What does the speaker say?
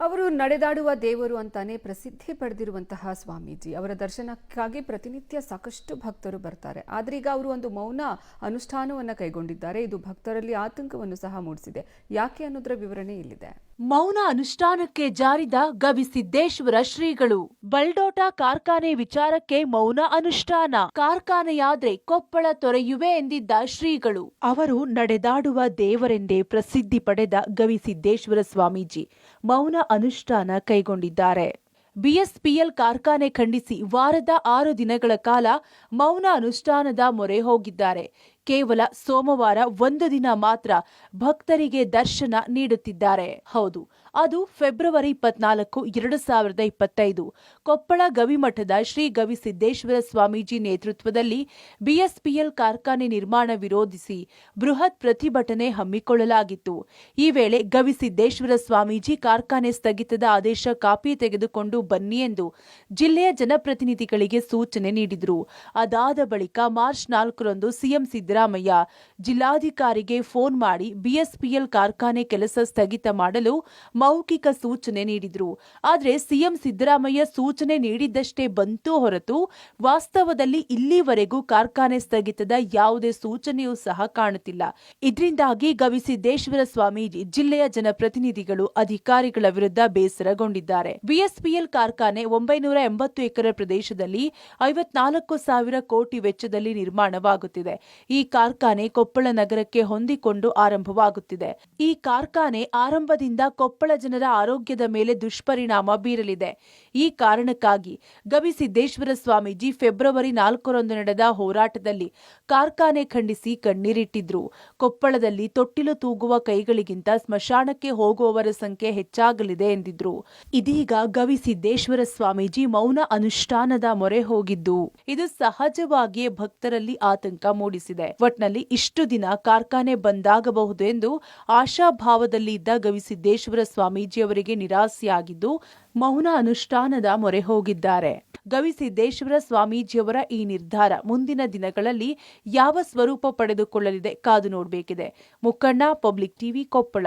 ಅವರು ನಡೆದಾಡುವ ದೇವರು ಅಂತಾನೆ ಪ್ರಸಿದ್ಧಿ ಪಡೆದಿರುವಂತಹ ಸ್ವಾಮೀಜಿ. ಅವರ ದರ್ಶನಕ್ಕಾಗಿ ಪ್ರತಿನಿತ್ಯ ಸಾಕಷ್ಟು ಭಕ್ತರು ಬರ್ತಾರೆ. ಆದ್ರೀಗ ಅವರು ಒಂದು ಮೌನ ಅನುಷ್ಠಾನವನ್ನು ಕೈಗೊಂಡಿದ್ದಾರೆ. ಇದು ಭಕ್ತರಲ್ಲಿ ಆತಂಕವನ್ನು ಸಹ ಮೂಡಿಸಿದೆ. ಯಾಕೆ ಅನ್ನೋದರ ವಿವರಣೆ ಇಲ್ಲಿದೆ. ಮೌನ ಅನುಷ್ಠಾನಕ್ಕೆ ಜಾರಿದ ಗವಿಸಿದ್ದೇಶ್ವರ ಶ್ರೀಗಳು. ಬಲ್ಡೋಟ ಕಾರ್ಖಾನೆ ವಿಚಾರಕ್ಕೆ ಮೌನ ಅನುಷ್ಠಾನ. ಕಾರ್ಖಾನೆಯಾದ್ರೆ ಕೊಪ್ಪಳ ತೊರೆಯುವೆ ಎಂದಿದ್ದ ಶ್ರೀಗಳು. ಅವರು ನಡೆದಾಡುವ ದೇವರೆಂದೇ ಪ್ರಸಿದ್ಧಿ ಪಡೆದ ಗವಿಸಿದ್ದೇಶ್ವರ ಸ್ವಾಮೀಜಿ. ಮೌನ ಅನುಷ್ಠಾನ ಕೈಗೊಂಡಿದ್ದಾರೆ. ಬಿಎಸ್ಪಿಎಲ್ ಕಾರ್ಖಾನೆ ಖಂಡಿಸಿ ವಾರದ ಆರು ದಿನಗಳ ಕಾಲ ಮೌನ ಅನುಷ್ಠಾನದ ಮೊರೆ ಹೋಗಿದ್ದಾರೆ. ಕೇವಲ ಸೋಮವಾರ ಒಂದು ದಿನ ಮಾತ್ರ ಭಕ್ತರಿಗೆ ದರ್ಶನ ನೀಡುತ್ತಿದ್ದಾರೆ. ಹೌದು, ಅದು ಫೆಬ್ರವರಿ ಇಪ್ಪತ್ನಾಲ್ಕು, ಎರಡು ಸಾವಿರದ ಇಪ್ಪತ್ತೈದು. ಕೊಪ್ಪಳ ಗವಿಮಠದ ಶ್ರೀ ಗವಿಸಿದ್ದೇಶ್ವರ ಸ್ವಾಮೀಜಿ ನೇತೃತ್ವದಲ್ಲಿ ಬಿಎಸ್ಪಿಎಲ್ ಕಾರ್ಖಾನೆ ನಿರ್ಮಾಣ ವಿರೋಧಿಸಿ ಬೃಹತ್ ಪ್ರತಿಭಟನೆ ಹಮ್ಮಿಕೊಳ್ಳಲಾಗಿತ್ತು. ಈ ವೇಳೆ ಗವಿಸಿದ್ದೇಶ್ವರ ಸ್ವಾಮೀಜಿ ಕಾರ್ಖಾನೆ ಸ್ಥಗಿತದ ಆದೇಶ ಕಾಪಿ ತೆಗೆದುಕೊಂಡು ಬನ್ನಿ ಎಂದು ಜಿಲ್ಲೆಯ ಜನಪ್ರತಿನಿಧಿಗಳಿಗೆ ಸೂಚನೆ ನೀಡಿದರು. ಅದಾದ ಬಳಿಕ ಮಾರ್ಚ್ ನಾಲ್ಕರಂದು ಸಿಎಂ ಸಿದ್ದರಾಮಯ್ಯ ಜಿಲ್ಲಾಧಿಕಾರಿಗೆ ಫೋನ್ ಮಾಡಿ ಬಿಎಸ್ಪಿಎಲ್ ಕಾರ್ಖಾನೆ ಕೆಲಸ ಸ್ಥಗಿತ ಮಾಡಲು ಮೌಖಿಕ ಸೂಚನೆ ನೀಡಿದ್ರು. ಆದರೆ ಸಿಎಂ ಸಿದ್ದರಾಮಯ್ಯ ಸೂಚನೆ ನೀಡಿದ್ದಷ್ಟೇ ಬಂತು ಹೊರತು ವಾಸ್ತವದಲ್ಲಿ ಇಲ್ಲಿವರೆಗೂ ಕಾರ್ಖಾನೆ ಸ್ಥಗಿತದ ಯಾವುದೇ ಸೂಚನೆಯೂ ಸಹ ಕಾಣುತ್ತಿಲ್ಲ. ಇದರಿಂದಾಗಿ ಗವಿಸಿದ್ದೇಶ್ವರ ಸ್ವಾಮೀಜಿ ಜಿಲ್ಲೆಯ ಜನಪ್ರತಿನಿಧಿಗಳು ಅಧಿಕಾರಿಗಳ ವಿರುದ್ಧ ಬೇಸರಗೊಂಡಿದ್ದಾರೆ. ಬಿಎಸ್ಪಿಎಲ್ ಕಾರ್ಖಾನೆ ಒಂಬೈನೂರ ಎಂಬತ್ತು ಎಕರೆ ಪ್ರದೇಶದಲ್ಲಿ ಐವತ್ನಾಲ್ಕು ಸಾವಿರ ಕೋಟಿ ವೆಚ್ಚದಲ್ಲಿ ನಿರ್ಮಾಣವಾಗುತ್ತಿದೆ. ಕಾರ್ಖಾನೆ ಕೊಪ್ಪಳ ನಗರಕ್ಕೆ ಹೊಂದಿಕೊಂಡು ಆರಂಭವಾಗುತ್ತಿದೆ. ಈ ಕಾರ್ಖಾನೆ ಆರಂಭದಿಂದ ಕೊಪ್ಪಳ ಜನರ ಆರೋಗ್ಯದ ಮೇಲೆ ದುಷ್ಪರಿಣಾಮ ಬೀರಲಿದೆ. ಈ ಕಾರಣಕ್ಕಾಗಿ ಗವಿಸಿದ್ದೇಶ್ವರ ಸ್ವಾಮೀಜಿ ಫೆಬ್ರವರಿ ನಾಲ್ಕರಂದು ನಡೆದ ಹೋರಾಟದಲ್ಲಿ ಕಾರ್ಖಾನೆ ಖಂಡಿಸಿ ಕಣ್ಣೀರಿಟ್ಟಿದ್ರು. ಕೊಪ್ಪಳದಲ್ಲಿ ತೊಟ್ಟಿಲು ತೂಗುವ ಕೈಗಳಿಗಿಂತ ಸ್ಮಶಾನಕ್ಕೆ ಹೋಗುವವರ ಸಂಖ್ಯೆ ಹೆಚ್ಚಾಗಲಿದೆ ಎಂದಿದ್ರು. ಇದೀಗ ಗವಿಸಿದ್ದೇಶ್ವರ ಸ್ವಾಮೀಜಿ ಮೌನ ಅನುಷ್ಠಾನದ ಮೊರೆ ಹೋಗಿದ್ದು. ಇದು ಸಹಜವಾಗಿಯೇ ಭಕ್ತರಲ್ಲಿ ಆತಂಕ ಮೂಡಿಸಿದೆ. ಒಟ್ನಲ್ಲಿ ಇಷ್ಟು ದಿನ ಕಾರ್ಖಾನೆ ಬಂದಾಗಬಹುದು ಎಂದು ಆಶಾಭಾವದಲ್ಲಿ ಇದ್ದ ಗವಿಸಿದ್ದೇಶ್ವರ ಸ್ವಾಮೀಜಿಯವರಿಗೆ ನಿರಾಸೆಯಾಗಿದ್ದು ಮೌನ ಅನುಷ್ಠಾನದ ಮೊರೆ ಹೋಗಿದ್ದಾರೆ. ಗವಿಸಿದ್ದೇಶ್ವರ ಸ್ವಾಮೀಜಿಯವರ ಈ ನಿರ್ಧಾರ ಮುಂದಿನ ದಿನಗಳಲ್ಲಿ ಯಾವ ಸ್ವರೂಪ ಪಡೆದುಕೊಳ್ಳಲಿದೆ ಕಾದು ನೋಡಬೇಕಿದೆ. Mukkanna public TV Koppal.